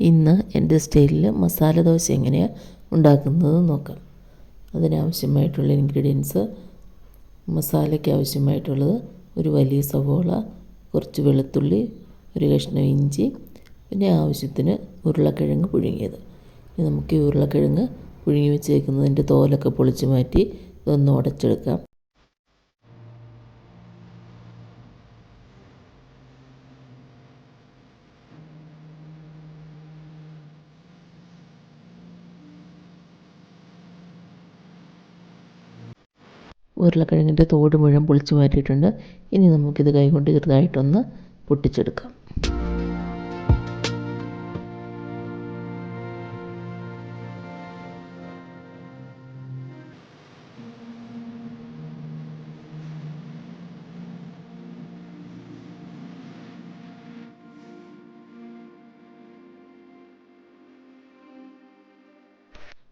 ഇന്ന് എന്റെ സ്റ്റൈലിൽ മസാല ദോശ എങ്ങനെയാണ് ഉണ്ടാക്കുന്നത് നോക്കാം. അതിനാവശ്യമായിട്ടുള്ള ഇൻഗ്രീഡിയൻസ് മസാലയ്ക്ക് ആവശ്യമായിട്ടുള്ളത് ഒരു വലിയ സവോള കുറച്ച് വെളുത്തുള്ളി ഒരു കഷ്ണം ഇഞ്ചി പിന്നെ ആവശ്യത്തിന് ഉരുളക്കിഴങ്ങ് പുഴുങ്ങിയത്. നമുക്ക് ഈ ഉരുളക്കിഴങ്ങ് പുഴുങ്ങി വെച്ചേക്കുന്നതിന്റെ തോലൊക്കെ പൊളിച്ച് മാറ്റി ഇതൊന്ന് ഉടച്ചെടുക്കാം. ഉരുളക്കിഴങ്ങിന്റെ തോട് മുഴുവൻ പൊളിച്ച് മാറ്റിയിട്ടുണ്ട് ഇനി നമുക്കിത് കൈകൊണ്ട് ചെറുതായിട്ടൊന്ന് പൊട്ടിച്ചെടുക്കാം.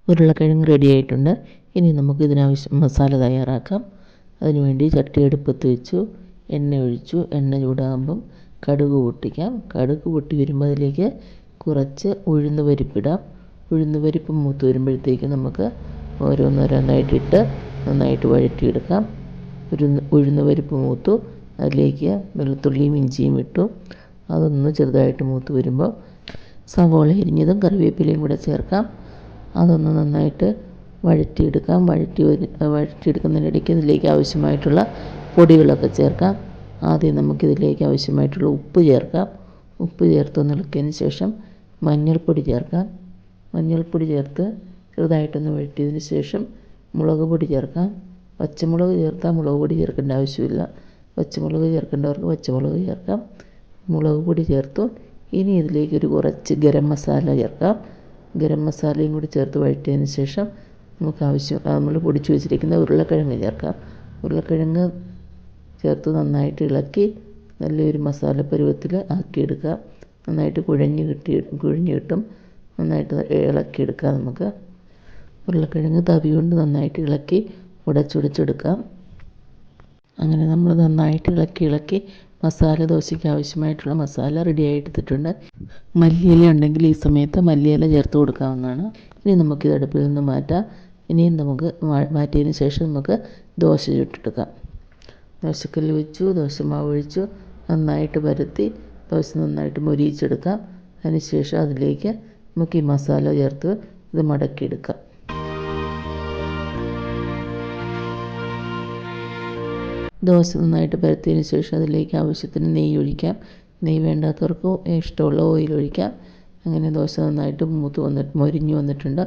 ഉരുളക്കിഴങ്ങ് റെഡി ആയിട്ടുണ്ട്. ഇനി നമുക്ക് ഇതിനാവശ്യം മസാല തയ്യാറാക്കാം. അതിനുവേണ്ടി ചട്ടി അടുപ്പത്ത് വെച്ചു എണ്ണ ഒഴിച്ചു. എണ്ണ ചൂടാകുമ്പം കടുക് പൊട്ടിക്കാം. കടുക് പൊട്ടി വരുമ്പോൾ അതിലേക്ക് കുറച്ച് ഉഴുന്ന് പരിപ്പിടാം ഉഴുന്ന് പരിപ്പ് മൂത്ത് വരുമ്പോഴത്തേക്ക് നമുക്ക് ഓരോന്നോരോന്നായിട്ടിട്ട് നന്നായിട്ട് വഴറ്റിയെടുക്കാം. ഉഴുന്ന് ഉഴുന്ന് പരിപ്പ് മൂത്തു. അതിലേക്ക് വെളുത്തുള്ളിയും ഇഞ്ചിയും ഇട്ടു. അതൊന്ന് ചെറുതായിട്ട് മൂത്ത് വരുമ്പോൾ സവോള എരിഞ്ഞതും കറിവേപ്പിലയും കൂടെ ചേർക്കാം. അതൊന്ന് നന്നായിട്ട് വഴറ്റിയെടുക്കാം. വഴറ്റി വഴറ്റിയെടുക്കുന്നതിനിടയ്ക്ക് ഇതിലേക്ക് ആവശ്യമായിട്ടുള്ള പൊടികളൊക്കെ ചേർക്കാം. ആദ്യം നമുക്കിതിലേക്ക് ആവശ്യമായിട്ടുള്ള ഉപ്പ് ചേർക്കാം. ഉപ്പ് ചേർത്തൊന്ന് ഇളക്കിയതിന് ശേഷം മഞ്ഞൾപ്പൊടി ചേർക്കാം. മഞ്ഞൾപ്പൊടി ചേർത്ത് ചെറുതായിട്ടൊന്ന് വഴറ്റിയതിന് ശേഷം മുളക് പൊടി ചേർക്കാം. പച്ചമുളക് ചേർത്താൽ മുളക് പൊടി ചേർക്കേണ്ട ആവശ്യമില്ല. പച്ചമുളക് ചേർക്കേണ്ടവർക്ക് പച്ചമുളക് ചേർക്കാം. മുളക് പൊടി ചേർത്തു. ഇനി ഇതിലേക്ക് ഒരു കുറച്ച് ഗരം മസാല ചേർക്കാം. ഗരം മസാലയും കൂടി ചേർത്ത് വഴറ്റിയതിന് ശേഷം നമുക്ക് ആവശ്യം നമ്മൾ പൊടിച്ച് വെച്ചിരിക്കുന്ന ഉരുളക്കിഴങ്ങ് ചേർക്കാം. ഉരുളക്കിഴങ്ങ് ചേർത്ത് നന്നായിട്ട് ഇളക്കി നല്ലൊരു മസാല പരുവത്തിൽ ആക്കിയെടുക്കുക നന്നായിട്ട് കുഴഞ്ഞ് കിട്ടി കുഴഞ്ഞ് കിട്ടും. നന്നായിട്ട് ഇളക്കിയെടുക്കുക നമുക്ക്. ഉരുളക്കിഴങ്ങ് തവി കൊണ്ട് നന്നായിട്ട് ഇളക്കി ഉടച്ചുടച്ചെടുക്കാം. അങ്ങനെ നമ്മൾ നന്നായിട്ട് ഇളക്കി ഇളക്കി മസാല ദോശയ്ക്ക് ആവശ്യമായിട്ടുള്ള മസാല റെഡി ആയിട്ടിട്ടുണ്ട് മല്ലിയില ഉണ്ടെങ്കിൽ ഈ സമയത്ത് മല്ലിയില ചേർത്ത് കൊടുക്കാവുന്നതാണ്. ഇനി നമുക്കിത് അടുപ്പിൽ നിന്ന് മാറ്റാം. ഇനിയും നമുക്ക് മാറ്റിയതിന് ശേഷം നമുക്ക് ദോശ ചുട്ടെടുക്കാം. ദോശക്കല്ല് വെച്ചു ദോശമാവ് ഒഴിച്ചു നന്നായിട്ട് പരത്തി ദോശ നന്നായിട്ട് മൊരിയിച്ചെടുക്കാം. അതിനുശേഷം അതിലേക്ക് നമുക്ക് ഈ മസാല ചേർത്ത് ഇത് മടക്കിയെടുക്കാം. ദോശ നന്നായിട്ട് പരത്തിയതിന് ശേഷം അതിലേക്ക് ആവശ്യത്തിന് നെയ്യ് ഒഴിക്കാം. നെയ്യ് വേണ്ടാത്തവർക്ക് ഇഷ്ടമുള്ള ഓയിൽ ഒഴിക്കാം. അങ്ങനെ ദോശ നന്നായിട്ട് മൂത്ത് വന്നിട്ട് മൊരിഞ്ഞ് വന്നിട്ടുണ്ട്.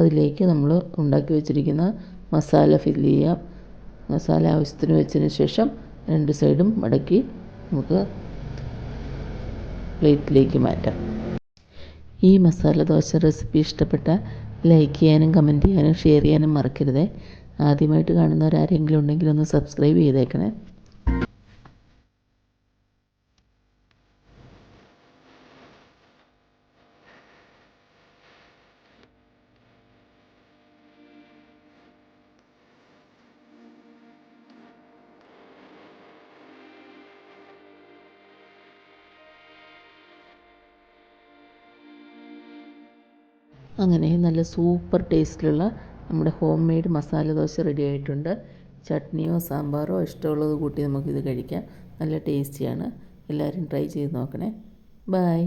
അതിലേക്ക് നമ്മൾ ഉണ്ടാക്കി വെച്ചിരിക്കുന്ന മസാല ഫില്ല് ചെയ്യാം. മസാല ആവശ്യത്തിന് വെച്ചതിന് ശേഷം രണ്ട് സൈഡും മടക്കി നമുക്ക് പ്ലേറ്റിലേക്ക് മാറ്റാം. ഈ മസാല ദോശ റെസിപ്പി ഇഷ്ടപ്പെട്ട ലൈക്ക് ചെയ്യാനും കമന്റ് ചെയ്യാനും ഷെയർ ചെയ്യാനും മറക്കരുത്. ആദ്യമായിട്ട് കാണുന്നവരാരെങ്കിലും ഉണ്ടെങ്കിൽ ഒന്ന് സബ്സ്ക്രൈബ് ചെയ്തേക്കണേ. അങ്ങനെ നല്ല സൂപ്പർ ടേസ്റ്റിലുള്ള നമ്മുടെ homemade masala dosa ready ആയിട്ടുണ്ട്. ചട്നിയോ സാമ്പാറോ ഇഷ്ടമുള്ളത് കൂട്ടി നമുക്കിത് കഴിക്കാം. നല്ല ടേസ്റ്റിയാണ് എല്ലാവരും ട്രൈ ചെയ്ത് നോക്കണേ. ബായ്